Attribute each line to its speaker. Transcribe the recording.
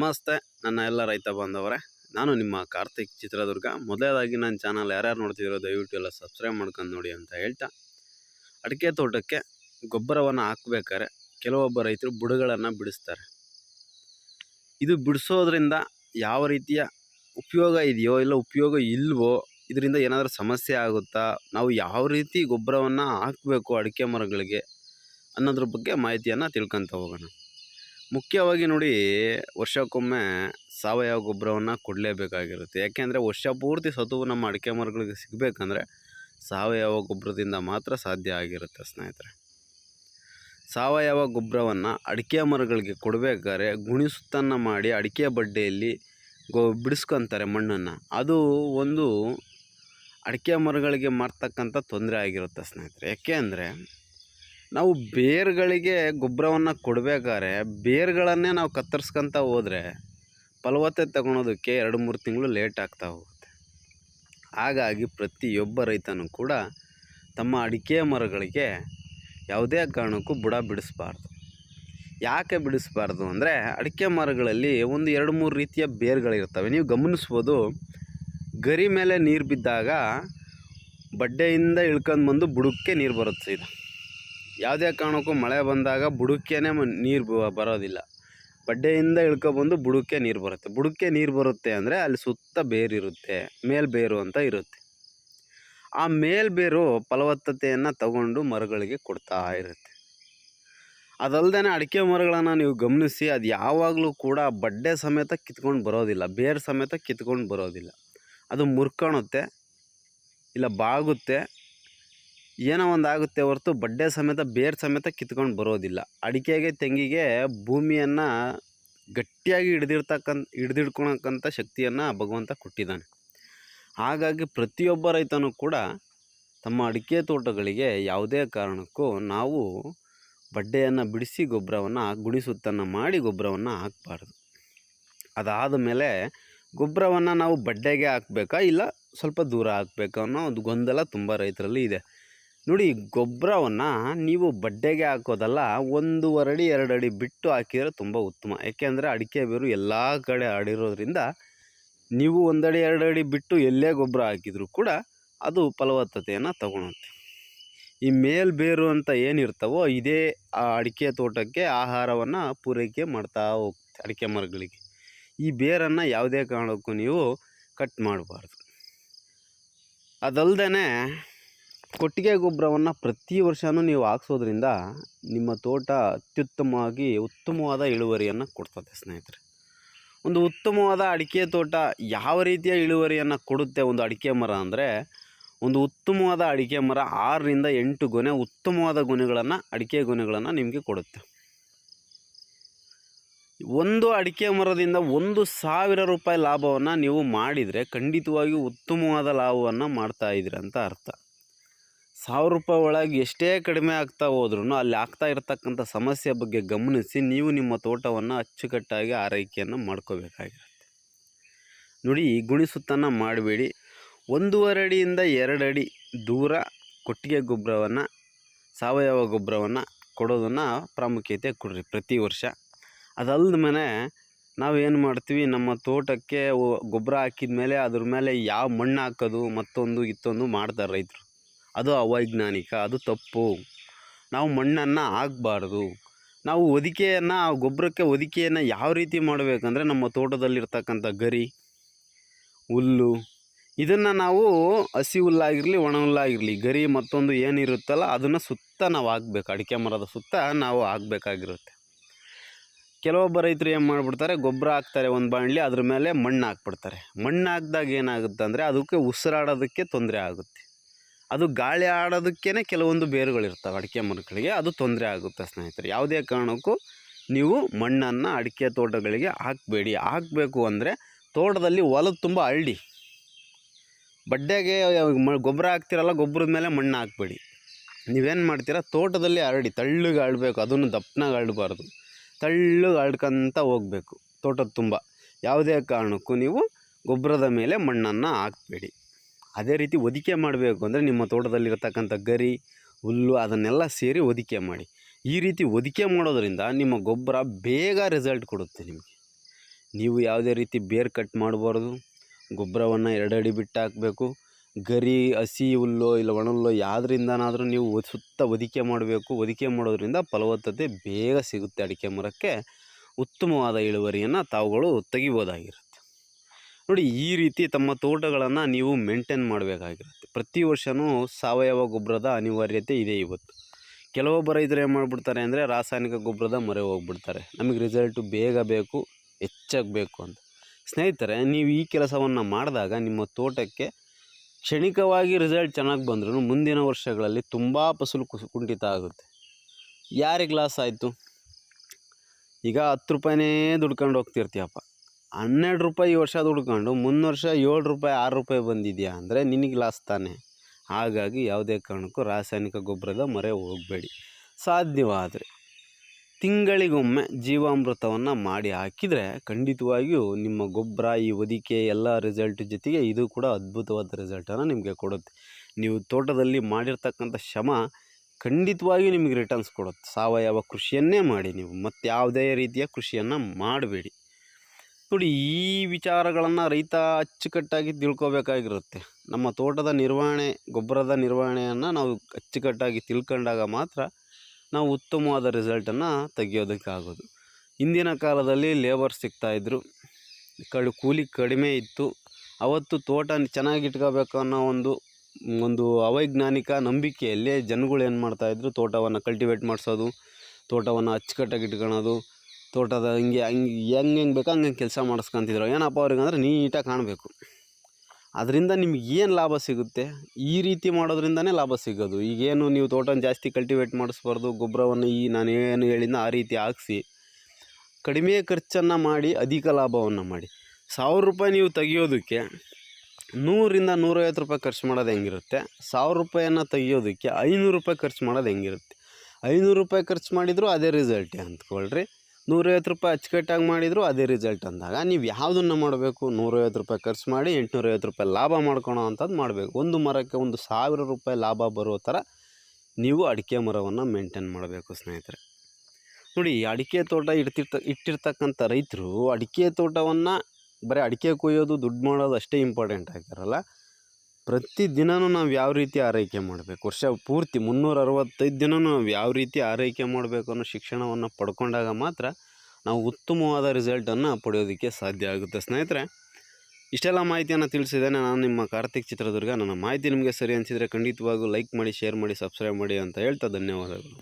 Speaker 1: ನಮಸ್ತೆ, ನನ್ನ ಎಲ್ಲ ರೈತ ಬಾಂಧವರೇ. ನಾನು ನಿಮ್ಮ ಕಾರ್ತಿಕ್ ಚಿತ್ರದುರ್ಗ. ಮೊದಲೇದಾಗಿ ನನ್ನ ಚಾನಲ್ ಯಾರ್ಯಾರು ನೋಡ್ತಿದ್ದೀರೋ ದಯವಿಟ್ಟು ಎಲ್ಲ ಸಬ್ಸ್ಕ್ರೈಬ್ ಮಾಡ್ಕೊಂಡು ನೋಡಿ ಅಂತ ಹೇಳ್ತಾ. ಅಡಿಕೆ ತೋಟಕ್ಕೆ ಗೊಬ್ಬರವನ್ನು ಹಾಕ್ಬೇಕಾದ್ರೆ ಕೆಲವೊಬ್ಬ ರೈತರು ಬುಡಗಳನ್ನು ಬಿಡಿಸ್ತಾರೆ. ಇದು ಬಿಡಿಸೋದ್ರಿಂದ ಯಾವ ರೀತಿಯ ಉಪಯೋಗ ಇದೆಯೋ ಇಲ್ಲ ಉಪಯೋಗ ಇಲ್ವೋ, ಇದರಿಂದ ಏನಾದರೂ ಸಮಸ್ಯೆ ಆಗುತ್ತಾ, ನಾವು ಯಾವ ರೀತಿ ಗೊಬ್ಬರವನ್ನು ಹಾಕಬೇಕು ಅಡಿಕೆ ಮರಗಳಿಗೆ ಅನ್ನೋದ್ರ ಬಗ್ಗೆ ಮಾಹಿತಿಯನ್ನು ತಿಳ್ಕೊತ ಹೋಗೋಣ. ಮುಖ್ಯವಾಗಿ ನೋಡಿ ವರ್ಷಕ್ಕೊಮ್ಮೆ ಸಾವಯವ ಗೊಬ್ಬರವನ್ನು ಕೊಡಲೇಬೇಕಾಗಿರುತ್ತೆ. ಯಾಕೆಂದರೆ ವರ್ಷ ಪೂರ್ತಿ ಸತುವು ನಮ್ಮ ಅಡಿಕೆ ಮರಗಳಿಗೆ ಸಿಗಬೇಕಂದ್ರೆ ಸಾವಯವ ಗೊಬ್ಬರದಿಂದ ಮಾತ್ರ ಸಾಧ್ಯ ಆಗಿರುತ್ತೆ ಸ್ನೇಹಿತರೆ. ಸಾವಯವ ಗೊಬ್ಬರವನ್ನು ಅಡಿಕೆ ಮರಗಳಿಗೆ ಕೊಡಬೇಕಾದ್ರೆ ಗುಣಿಸುತ್ತನ್ನು ಮಾಡಿ ಅಡಿಕೆ ಬಡ್ಡೆಯಲ್ಲಿ ಗೊ, ಬಿಡಿಸ್ಕೊತಾರೆ ಮಣ್ಣನ್ನು. ಅದು ಒಂದು ಅಡಿಕೆ ಮರಗಳಿಗೆ ಮಾಡ್ತಕ್ಕಂಥ ತೊಂದರೆ ಆಗಿರುತ್ತೆ ಸ್ನೇಹಿತರೆ. ಯಾಕೆ ಅಂದರೆ ನಾವು ಬೇರುಗಳಿಗೆ ಗೊಬ್ಬರವನ್ನು ಕೊಡಬೇಕಾದ್ರೆ ಬೇರುಗಳನ್ನೇ ನಾವು ಕತ್ತರಿಸ್ಕೊಂತ ಹೋದರೆ ಫಲವತ್ತತೆ ತಗೊಳೋದಕ್ಕೆ ಎರಡು ಮೂರು ತಿಂಗಳು ಲೇಟ್ ಆಗ್ತಾ ಹೋಗುತ್ತೆ. ಹಾಗಾಗಿ ಪ್ರತಿಯೊಬ್ಬ ರೈತನೂ ಕೂಡ ತಮ್ಮ ಅಡಿಕೆ ಮರಗಳಿಗೆ ಯಾವುದೇ ಕಾರಣಕ್ಕೂ ಬುಡ ಬಿಡಿಸಬಾರ್ದು. ಯಾಕೆ ಬಿಡಿಸ್ಬಾರ್ದು ಅಂದರೆ ಅಡಿಕೆ ಮರಗಳಲ್ಲಿ ಒಂದು ಎರಡು ಮೂರು ರೀತಿಯ ಬೇರುಗಳಿರ್ತವೆ. ನೀವು ಗಮನಿಸ್ಬೋದು, ಗರಿ ಮೇಲೆ ನೀರು ಬಿದ್ದಾಗ ಬಡ್ಡೆಯಿಂದ ಇಳ್ಕೊಂಡು ಬಂದು ಬುಡಕ್ಕೆ ನೀರು ಬರುತ್ತೆ ಇದು ಯಾವುದೇ ಕಾರಣಕ್ಕೂ ಮಳೆ ಬಂದಾಗ ಬುಡಕ್ಕೇನೆ ನೀರು ಬರೋದಿಲ್ಲ. ಬಡ್ಡೆಯಿಂದ ಇಳ್ಕೊಬಂದು ಬುಡಕ್ಕೆ ನೀರು ಬರುತ್ತೆ. ಬುಡಕ್ಕೆ ನೀರು ಬರುತ್ತೆ ಅಂದರೆ ಅಲ್ಲಿ ಸುತ್ತ ಬೇರಿರುತ್ತೆ ಮೇಲ್ಬೇರು ಅಂತ ಇರುತ್ತೆ. ಆ ಮೇಲ್ಬೇರು ಫಲವತ್ತತೆಯನ್ನು ತಗೊಂಡು ಮರಗಳಿಗೆ ಕೊಡ್ತಾ ಇರುತ್ತೆ. ಅದಲ್ಲದೆ ಅಡಿಕೆ ಮರಗಳನ್ನು ನೀವು ಗಮನಿಸಿ, ಅದು ಯಾವಾಗಲೂ ಕೂಡ ಬಡ್ಡೆ ಸಮೇತ ಕಿತ್ಕೊಂಡು ಬರೋದಿಲ್ಲ, ಬೇರು ಸಮೇತ ಕಿತ್ಕೊಂಡು ಬರೋದಿಲ್ಲ. ಅದು ಮುರ್ಕೊಳುತ್ತೆ ಇಲ್ಲ ಬಾಗುತ್ತೆ. ಏನೋ ಒಂದು ಆಗುತ್ತೆ ಹೊರತು ಬಡ್ಡೆ ಸಮೇತ, ಬೇರು ಸಮೇತ ಕಿತ್ಕೊಂಡು ಬರೋದಿಲ್ಲ. ಅಡಿಕೆಗೆ, ತೆಂಗಿಗೆ ಭೂಮಿಯನ್ನು ಗಟ್ಟಿಯಾಗಿ ಹಿಡ್ದಿರ್ತಕ್ಕಂಥ ಹಿಡ್ದಿಡ್ಕೊಳಕ್ಕಂಥ ಶಕ್ತಿಯನ್ನು ಭಗವಂತ ಕೊಟ್ಟಿದ್ದಾನೆ. ಹಾಗಾಗಿ ಪ್ರತಿಯೊಬ್ಬ ರೈತನೂ ಕೂಡ ತಮ್ಮ ಅಡಿಕೆ ತೋಟಗಳಿಗೆ ಯಾವುದೇ ಕಾರಣಕ್ಕೂ ನಾವು ಬಡ್ಡೆಯನ್ನು ಬಿಡಿಸಿ ಗೊಬ್ಬರವನ್ನು ಗುಣಿಸುತ್ತನ್ನು ಮಾಡಿ ಗೊಬ್ಬರವನ್ನು ಹಾಕಬಾರ್ದು. ಅದಾದ ಮೇಲೆ ಗೊಬ್ಬರವನ್ನು ನಾವು ಬಡ್ಡೆಗೆ ಹಾಕಬೇಕಾ ಇಲ್ಲ ಸ್ವಲ್ಪ ದೂರ ಹಾಕಬೇಕಾ ಅನ್ನೋ ಒಂದು ಗೊಂದಲ ತುಂಬ ರೈತರಲ್ಲಿ ಇದೆ. ನೋಡಿ, ಗೊಬ್ಬರವನ್ನು ನೀವು ಬಡ್ಡೆಗೆ ಹಾಕೋದಲ್ಲ ಒಂದೂವರೆ ಅಡಿ ಎರಡು ಅಡಿ ಬಿಟ್ಟು ಹಾಕಿದರೆ ತುಂಬ ಉತ್ತಮ. ಏಕೆಂದರೆ ಅಡಿಕೆ ಬೇರು ಎಲ್ಲ ಕಡೆ ಆಡಿರೋದ್ರಿಂದ ನೀವು ಒಂದಡಿ ಎರಡು ಅಡಿ ಬಿಟ್ಟು ಎಲ್ಲೇ ಗೊಬ್ಬರ ಹಾಕಿದರೂ ಕೂಡ ಅದು ಫಲವತ್ತತೆಯನ್ನು ತಗೊಳುತ್ತೆ. ಈ ಮೇಲ್ಬೇರು ಅಂತ ಏನಿರ್ತವೋ ಇದೇ ಆ ಅಡಿಕೆ ತೋಟಕ್ಕೆ ಆಹಾರವನ್ನು ಪೂರೈಕೆ ಮಾಡ್ತಾ ಹೋಗುತ್ತೆ ಅಡಿಕೆ ಮರಗಳಿಗೆ. ಈ ಬೇರನ್ನು ಯಾವುದೇ ಕಾರಣಕ್ಕೂ ನೀವು ಕಟ್ ಮಾಡಬಾರ್ದು. ಅದಲ್ಲದೆ ಕೊಟ್ಟಿಗೆ ಗೊಬ್ಬರವನ್ನು ಪ್ರತಿ ವರ್ಷವೂ ನೀವು ಹಾಕ್ಸೋದ್ರಿಂದ ನಿಮ್ಮ ತೋಟ ಅತ್ಯುತ್ತಮವಾಗಿ ಉತ್ತಮವಾದ ಇಳುವರಿಯನ್ನು ಕೊಡ್ತದೆ ಸ್ನೇಹಿತರೆ. ಒಂದು ಉತ್ತಮವಾದ ಅಡಿಕೆ ತೋಟ ಯಾವ ರೀತಿಯ ಇಳುವರಿಯನ್ನು ಕೊಡುತ್ತೆ ಒಂದು ಅಡಿಕೆ ಮರ ಅಂದರೆ, ಒಂದು ಉತ್ತಮವಾದ ಅಡಿಕೆ ಮರ ಆರರಿಂದ ಎಂಟು ಗೊನೆ ಉತ್ತಮವಾದ ಗೊನೆಗಳನ್ನು, ಅಡಿಕೆ ಗೊನೆಗಳನ್ನು ನಿಮಗೆ ಕೊಡುತ್ತೆ. ಒಂದು ಅಡಿಕೆ ಮರದಿಂದ ಒಂದು ಸಾವಿರ ರೂಪಾಯಿ ಲಾಭವನ್ನು ನೀವು ಮಾಡಿದರೆ ಖಂಡಿತವಾಗಿಯೂ ಉತ್ತಮವಾದ ಲಾಭವನ್ನು ಮಾಡ್ತಾ ಇದ್ದೀರ ಅಂತ ಅರ್ಥ. ಸಾವಿರ ರೂಪಾಯಿ ಒಳಗೆ ಎಷ್ಟೇ ಕಡಿಮೆ ಆಗ್ತಾ ಹೋದ್ರೂ ಅಲ್ಲಿ ಆಗ್ತಾ ಇರತಕ್ಕಂಥ ಸಮಸ್ಯೆ ಬಗ್ಗೆ ಗಮನಿಸಿ ನೀವು ನಿಮ್ಮ ತೋಟವನ್ನು ಅಚ್ಚುಕಟ್ಟಾಗಿ ಆರೈಕೆಯನ್ನು ಮಾಡ್ಕೋಬೇಕಾಗಿರುತ್ತೆ. ನೋಡಿ ಗುಣಿಸುತ್ತನ್ನು ಮಾಡಬೇಡಿ. ಒಂದೂವರೆ ಅಡಿಯಿಂದ ಎರಡು ಅಡಿ ದೂರ ಕೊಟ್ಟಿಗೆ ಗೊಬ್ಬರವನ್ನು, ಸಾವಯವ ಗೊಬ್ಬರವನ್ನು ಕೊಡೋದನ್ನು ಪ್ರಾಮುಖ್ಯತೆ ಕೊಡ್ರಿ ಪ್ರತಿ ವರ್ಷ. ಅದಲ್ದ ಮೇಲೆ ನಾವೇನು ಮಾಡ್ತೀವಿ, ನಮ್ಮ ತೋಟಕ್ಕೆ ಗೊಬ್ಬರ ಹಾಕಿದ ಮೇಲೆ ಅದ್ರ ಮೇಲೆ ಯಾವ ಮಣ್ಣು ಹಾಕೋದು ಮತ್ತೊಂದು, ಇತ್ತೊಂದು ಮಾಡ್ತಾರೆ ರೈತರು. ಅದು ಅವೈಜ್ಞಾನಿಕ, ಅದು ತಪ್ಪು. ನಾವು ಮಣ್ಣನ್ನು ಹಾಕ್ಬಾರ್ದು ನಾವು ಹೊದಿಕೆಯನ್ನು ಆ ಗೊಬ್ಬರಕ್ಕೆ ಹೊದಿಕೆಯನ್ನು ಯಾವ ರೀತಿ ಮಾಡಬೇಕಂದ್ರೆ ನಮ್ಮ ತೋಟದಲ್ಲಿರ್ತಕ್ಕಂಥ ಗರಿ, ಹುಲ್ಲು, ಇದನ್ನು ನಾವು ಹಸಿ ಹುಲ್ಲಾಗಿರಲಿ, ಒಣ ಹುಲ್ಲಾಗಿರಲಿ, ಗರಿ ಮತ್ತೊಂದು ಏನಿರುತ್ತಲ್ಲ ಅದನ್ನು ಸುತ್ತ ನಾವು ಹಾಕ್ಬೇಕು. ಅಡಿಕೆ ಮರದ ಸುತ್ತ ನಾವು ಹಾಕ್ಬೇಕಾಗಿರುತ್ತೆ. ಕೆಲವೊಬ್ಬ ರೈತರು ಏನು ಮಾಡಿಬಿಡ್ತಾರೆ, ಗೊಬ್ಬರ ಹಾಕ್ತಾರೆ ಒಂದು ಬಾಣಲಿ, ಅದ್ರ ಮೇಲೆ ಮಣ್ಣು ಹಾಕ್ಬಿಡ್ತಾರೆ. ಮಣ್ಣು ಹಾಕಿದಾಗ ಏನಾಗುತ್ತೆ ಅಂದರೆ ಅದಕ್ಕೆ ಉಸಿರಾಡೋದಕ್ಕೆ ತೊಂದರೆ ಆಗುತ್ತೆ. ಅದು ಗಾಳಿ ಆಡೋದಕ್ಕೇ ಕೆಲವೊಂದು ಬೇರುಗಳಿರ್ತವೆ ಅಡಿಕೆ ಮರಗಳಿಗೆ. ಅದು ತೊಂದರೆ ಆಗುತ್ತೆ ಸ್ನೇಹಿತರೆ. ಯಾವುದೇ ಕಾರಣಕ್ಕೂ ನೀವು ಮಣ್ಣನ್ನು ಅಡಿಕೆ ತೋಟಗಳಿಗೆ ಹಾಕಬೇಡಿ. ಹಾಕಬೇಕು ಅಂದರೆ ತೋಟದಲ್ಲಿ ಹೊಲದ ತುಂಬ ಹಳ್ಳಿ. ಬಡ್ಡೆಗೆ ಗೊಬ್ಬರ ಹಾಕ್ತಿರಲ್ಲ ಗೊಬ್ಬರದ ಮೇಲೆ ಮಣ್ಣು ಹಾಕಬೇಡಿ. ನೀವೇನು ಮಾಡ್ತೀರಾ? ತೋಟದಲ್ಲಿ ಹರಡಿ, ತಳ್ಳಗೆ ಆಡಬೇಕು ಅದನ್ನು ದಪ್ಪನಾಗ ಆಡಬಾರ್ದು ತಳ್ಳಗೆ ಆಡ್ಕೊಂತ ಹೋಗಬೇಕು. ತೋಟದ ತುಂಬ. ಯಾವುದೇ ಕಾರಣಕ್ಕೂ ನೀವು ಗೊಬ್ಬರದ ಮೇಲೆ ಮಣ್ಣನ್ನು ಹಾಕಬೇಡಿ. ಅದೇ ರೀತಿ ಹೊದಿಕೆ ಮಾಡಬೇಕು ಅಂದರೆ ನಿಮ್ಮ ತೋಟದಲ್ಲಿರತಕ್ಕಂಥ ಗರಿ, ಹುಲ್ಲು ಅದನ್ನೆಲ್ಲ ಸೇರಿ ಹೊದಿಕೆ ಮಾಡಿ. ಈ ರೀತಿ ಹೊದಿಕೆ ಮಾಡೋದರಿಂದ ನಿಮ್ಮ ಗೊಬ್ಬರ ಬೇಗ ರಿಸಲ್ಟ್ ಕೊಡುತ್ತೆ ನಿಮಗೆ. ನೀವು ಯಾವುದೇ ರೀತಿ ಬೇರು ಕಟ್ ಮಾಡಬಾರ್ದು. ಗೊಬ್ಬರವನ್ನು ಎರಡು ಅಡಿ ಬಿಟ್ಟು ಹಾಕಬೇಕು. ಗರಿ, ಹಸಿ ಹುಲ್ಲು ಇಲ್ಲ ಒಣಹುಲ್ಲೋ ಯಾವುದ್ರಿಂದನಾದರೂ ನೀವು ಸುತ್ತ ಹೊದಿಕೆ ಮಾಡಬೇಕು. ಹೊದಿಕೆ ಮಾಡೋದ್ರಿಂದ ಫಲವತ್ತತೆ ಬೇಗ ಸಿಗುತ್ತೆ. ಅಡಿಕೆ ಮರಕ್ಕೆ ಉತ್ತಮವಾದ ಇಳುವರಿಯನ್ನು ತಾವುಗಳು ತೆಗಿಬೋದಾಗಿರುತ್ತೆ ನೋಡಿ, ಈ ರೀತಿ ತಮ್ಮ ತೋಟಗಳನ್ನು ನೀವು ಮೇಂಟೈನ್ ಮಾಡಬೇಕಾಗಿರುತ್ತೆ. ಪ್ರತಿ ವರ್ಷವೂ ಸಾವಯವ ಗೊಬ್ಬರದ ಅನಿವಾರ್ಯತೆ ಇದೆ ಇವತ್ತು. ಕೆಲವೊಬ್ಬ ರೈತರು ಏನು ಮಾಡಿಬಿಡ್ತಾರೆ ಅಂದರೆ, ರಾಸಾಯನಿಕ ಗೊಬ್ಬರದ ಮೊರೆ ಹೋಗ್ಬಿಡ್ತಾರೆ. ನಮಗೆ ರಿಸಲ್ಟು ಬೇಗ ಬೇಕು ಹೆಚ್ಚಾಗಿ ಬೇಕು ಅಂತ. ಸ್ನೇಹಿತರೆ, ನೀವು ಈ ಕೆಲಸವನ್ನು ಮಾಡಿದಾಗ ನಿಮ್ಮ ತೋಟಕ್ಕೆ ಕ್ಷಣಿಕವಾಗಿ ರಿಸಲ್ಟ್ ಚೆನ್ನಾಗಿ ಬಂದ್ರೂ ಮುಂದಿನ ವರ್ಷಗಳಲ್ಲಿ ತುಂಬ ಫಸಲು ಕುಸು, ಕುಂಠಿತ ಆಗುತ್ತೆ. ಯಾರಿಗೆ ಲಾಸ್ ಆಯಿತು? ಈಗ ಹತ್ತು ರೂಪಾಯಿನೇ ದುಡ್ಕೊಂಡು ಹೋಗ್ತಿರ್ತೀಯಪ್ಪ. ಹನ್ನೆರಡು ರೂಪಾಯಿ ವರ್ಷ ದುಡ್ಕೊಂಡು ಮುಂದಿನ ವರ್ಷ ಏಳು ರೂಪಾಯಿ, ಆರು ರೂಪಾಯಿ ಬಂದಿದೆಯಾ ಅಂದರೆ ನಿನಗೆ ಲಾಸ್ ತಾನೆ. ಹಾಗಾಗಿ ಯಾವುದೇ ಕಾರಣಕ್ಕೂ ರಾಸಾಯನಿಕ ಗೊಬ್ಬರದ ಮೊರೆ ಹೋಗಬೇಡಿ. ಸಾಧ್ಯವಾದರೆ ತಿಂಗಳಿಗೊಮ್ಮೆ ಜೀವಾಮೃತವನ್ನು ಮಾಡಿ ಹಾಕಿದರೆ ಖಂಡಿತವಾಗಿಯೂ ನಿಮ್ಮ ಗೊಬ್ಬರ, ಈ ಹೊದಿಕೆ, ಎಲ್ಲ ರಿಸಲ್ಟ್ ಜೊತೆಗೆ ಇದು ಕೂಡ ಅದ್ಭುತವಾದ ರಿಸಲ್ಟನ್ನು ನಿಮಗೆ ಕೊಡುತ್ತೆ. ನೀವು ತೋಟದಲ್ಲಿ ಮಾಡಿರ್ತಕ್ಕಂಥ ಶ್ರಮ ಖಂಡಿತವಾಗಿಯೂ ನಿಮಗೆ ರಿಟರ್ನ್ಸ್ ಕೊಡುತ್ತೆ. ಸಾವಯವ ಕೃಷಿಯನ್ನೇ ಮಾಡಿ ನೀವು. ಮತ್ತು ಯಾವುದೇ ರೀತಿಯ ಕೃಷಿಯನ್ನು ಮಾಡಬೇಡಿ. ನೋಡಿ ಈ ವಿಚಾರಗಳನ್ನು ರೈತ ಅಚ್ಚುಕಟ್ಟಾಗಿ ತಿಳ್ಕೊಬೇಕಾಗಿರುತ್ತೆ. ನಮ್ಮ ತೋಟದ ನಿರ್ವಹಣೆ, ಗೊಬ್ಬರದ ನಿರ್ವಹಣೆಯನ್ನು ನಾವು ಅಚ್ಚುಕಟ್ಟಾಗಿ ತಿಳ್ಕೊಂಡಾಗ ಮಾತ್ರ ನಾವು ಉತ್ತಮವಾದ ರಿಸಲ್ಟನ್ನು ತೆಗಿಯೋದಕ್ಕಾಗೋದು. ಹಿಂದಿನ ಕಾಲದಲ್ಲಿ ಲೇಬರ್ ಸಿಗ್ತಾಯಿದ್ರು. ಕಡು ಕೂಲಿ ಕಡಿಮೆ ಇತ್ತು. ಅವತ್ತು ತೋಟ ಚೆನ್ನಾಗಿ ಇಟ್ಕೋಬೇಕು ಅನ್ನೋ ಒಂದು ಒಂದು ಅವೈಜ್ಞಾನಿಕ ನಂಬಿಕೆಯಲ್ಲಿ ಜನಗಳು ಏನು ಮಾಡ್ತಾಯಿದ್ರು ತೋಟವನ್ನು ಕಲ್ಟಿವೇಟ್ ಮಾಡಿಸೋದು, ತೋಟವನ್ನು ಅಚ್ಚುಕಟ್ಟಾಗಿ ಇಟ್ಕೊಳೋದು ತೋಟದ ಹಿಂಗೆ ಹಂಗೆ ಹೆಂಗೆ ಹೆಂಗೆ ಬೇಕೋ ಹಂಗೆ ಕೆಲಸ ಮಾಡಿಸ್ಕೊಂತಿದ್ರು. ಏನಪ್ಪ ಅವ್ರಿಗೆ ಅಂದರೆ ನೀಟಾಗಿ ಕಾಣಬೇಕು. ಅದರಿಂದ ನಿಮ್ಗೆ ಏನು ಲಾಭ ಸಿಗುತ್ತೆ? ಈ ರೀತಿ ಮಾಡೋದ್ರಿಂದನೇ ಲಾಭ ಸಿಗೋದು. ಈಗೇನು ನೀವು ತೋಟನ ಜಾಸ್ತಿ ಕಲ್ಟಿವೇಟ್ ಮಾಡಿಸ್ಬಾರ್ದು, ಗೊಬ್ಬರವನ್ನು ಈ ನಾನು ಏನು ಹೇಳಿದ್ನ ಆ ರೀತಿ ಹಾಕ್ಸಿ, ಕಡಿಮೆ ಖರ್ಚನ್ನು ಮಾಡಿ ಅಧಿಕ ಲಾಭವನ್ನು ಮಾಡಿ. ಸಾವಿರ ರೂಪಾಯಿ ನೀವು ತೆಗಿಯೋದಕ್ಕೆ ನೂರಿಂದ ನೂರೈವತ್ತು ರೂಪಾಯಿ ಖರ್ಚು ಮಾಡೋದು ಹೆಂಗಿರುತ್ತೆ? ಸಾವಿರ ರೂಪಾಯಿಯನ್ನು ತೆಗಿಯೋದಕ್ಕೆ ಐನೂರು ರೂಪಾಯಿ ಖರ್ಚು ಮಾಡೋದು ಹೆಂಗಿರುತ್ತೆ? ಐನೂರು ರೂಪಾಯಿ ಖರ್ಚು ಮಾಡಿದರೂ ಅದೇ ರಿಸಲ್ಟೇ ಅಂದ್ಕೊಳ್ರಿ. ನೂರೈವತ್ತು ರೂಪಾಯಿ ಅಚ್ಚುಕಟ್ಟಾಗಿ ಮಾಡಿದರೂ, ಅದೇ ರಿಸಲ್ಟ್ ಅಂದಾಗ ನೀವು ಯಾವುದನ್ನು ಮಾಡಬೇಕು? ನೂರೈವತ್ತು ರೂಪಾಯಿ ಖರ್ಚು ಮಾಡಿ ಎಂಟುನೂರೈವತ್ತು ರೂಪಾಯಿ ಲಾಭ ಮಾಡ್ಕೊಳೋ ಅಂಥದ್ದು ಮಾಡಬೇಕು. ಒಂದು ಮರಕ್ಕೆ ಒಂದು ಸಾವಿರ ರೂಪಾಯಿ ಲಾಭ ಬರೋ ಥರ ನೀವು ಅಡಿಕೆ ಮರವನ್ನು ಮೇಂಟೈನ್ ಮಾಡಬೇಕು ಸ್ನೇಹಿತರೆ. ನೋಡಿ ಅಡಿಕೆ ತೋಟ ಇಡ್ತಿರ್ತ, ಇಟ್ಟಿರ್ತಕ್ಕಂಥ ರೈತರು ಅಡಿಕೆ ತೋಟವನ್ನು ಬರೀ ಅಡಿಕೆ ಕೊಯ್ಯೋದು, ದುಡ್ಡು ಮಾಡೋದು ಅಷ್ಟೇ ಇಂಪಾರ್ಟೆಂಟ್ ಆಗಿರಲ್ಲ. ಪ್ರತಿ ದಿನನೂ ನಾವು ಯಾವ ರೀತಿ ಆರೈಕೆ ಮಾಡಬೇಕು? ವರ್ಷ ಪೂರ್ತಿ ಮುನ್ನೂರ ಅರವತ್ತೈದು ದಿನನೂ ನಾವು ಯಾವ ರೀತಿ ಆರೈಕೆ ಮಾಡಬೇಕು ಅನ್ನೋ ಶಿಕ್ಷಣವನ್ನು ಪಡ್ಕೊಂಡಾಗ ಮಾತ್ರ ನಾವು ಉತ್ತಮವಾದ ರಿಸಲ್ಟನ್ನು ಪಡೆಯೋದಕ್ಕೆ ಸಾಧ್ಯ ಆಗುತ್ತೆ. ಸ್ನೇಹಿತರೆ, ಇಷ್ಟೆಲ್ಲ ಮಾಹಿತಿಯನ್ನು ತಿಳಿಸಿದ್ದೇನೆ ನಾನು ನಿಮ್ಮ ಕಾರ್ತಿಕ್ ಚಿತ್ರದುರ್ಗ. ನನ್ನ ಮಾಹಿತಿ ನಿಮಗೆ ಸರಿ ಅನಿಸಿದರೆ ಖಂಡಿತವಾಗೂ ಲೈಕ್ ಮಾಡಿ ಶೇರ್ ಮಾಡಿ ಸಬ್ಸ್ಕ್ರೈಬ್ ಮಾಡಿ ಅಂತ ಹೇಳ್ತಾ ಧನ್ಯವಾದಗಳು.